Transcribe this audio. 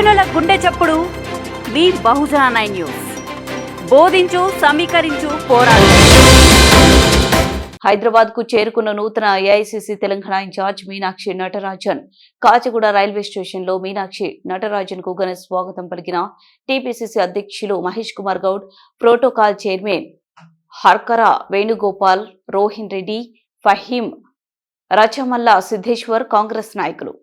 ఎప్పుడు మీ బహుజన nine news. బోధించు సమీకరించు పోరాడు. హైదరాబాద్కు చేరుకున్న నూతన AICC Telangana in charge Meenakshi Natarajan. Kacheguda railway స్టేషన్లో మీనాక్షి నటరాజన్కు ఘన స్వాగతం పలికిన టీపీసీసీ అధ్యక్షులు మహేష్ కుమార్ గౌడ్ ప్రోటోకాల్ చైర్మన్ హర్కర వేణుగోపాల్ రోహిన్ రెడ్డి ఫహీం రచమల్ల సిద్ధేశ్వర్ కాంగ్రెస్ నాయకులు.